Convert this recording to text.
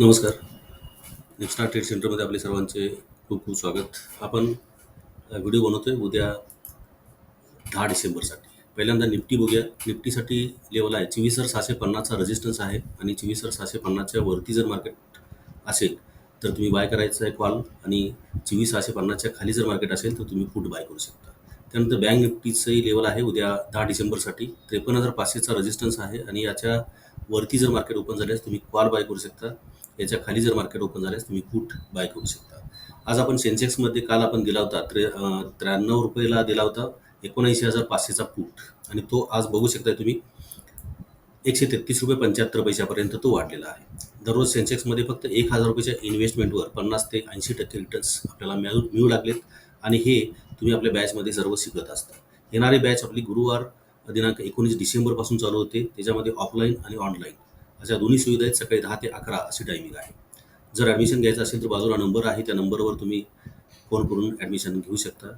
नमस्कार. नेक्स्टा ट्रेड सेंटरमध्ये आपले सर्वांचे खूप खूप स्वागत. आपण व्हिडिओ व्हिडिओ बनवतोय उद्या दहा डिसेंबरसाठी. पहिल्यांदा निफ्टी बघूया. निफ्टीसाठी लेवल आहे. चोवीस हजार सहाशे पन्नासचा रेजिस्टन्स आहे आणि चोवीस हजार सहाशे पन्नासच्या वरती जर मार्केट असेल तर तुम्ही बाय करायचा आहे कॉल आणि चोवीस सहाशे पन्नासच्या खाली जर मार्केट असेल तर तुम्ही फूट बाय करू शकता. त्यानंतर बँक निफ्टीचंही लेवल आहे उद्या दहा डिसेंबरसाठी. त्रेपन्न हजार पाचशेचा रेजिस्टन्स आहे आणि याच्या वरती जर मार्केट ओपन झाल्यास तुम्ही कॉल बाय करू शकता. याच्या खाली जर मार्केट ओपन झाल्यास तुम्ही पुट बाय करू शकता. आज आपण सेन्सेक्समध्ये काल आपण दिला होता त्रे त्र्याण्णव रुपयाला दिला होता एकोणऐंशी हजार पाचशेचा पुट आणि तो आज बघू शकता तुम्ही एकशे तेहतीस रुपये पंच्याहत्तर पैशापर्यंत तो वाढलेला आहे. दररोज सेन्सेक्समध्ये फक्त एक हजार रुपयाच्या इन्व्हेस्टमेंटवर पन्नास ते ऐंशी टक्के रिटर्न्स आपल्याला मिळू मिळू लागलेत. आणि हे तुम्ही आपल्या बॅचमध्ये सर्व शिकत असता. येणारी बॅच आपली गुरुवार दिनांक एकोणीस डिसेंबरपासून चालू होते. त्याच्यामध्ये ऑफलाईन आणि ऑनलाईन अशा दोन्ही सुविधा आहेत. सकाळी दहा ते अकरा अशी टायमिंग आहे. जर ॲडमिशन घ्यायचं असेल तर बाजूला नंबर आहे. त्या नंबरवर तुम्ही फोन करून ॲडमिशन घेऊ शकता.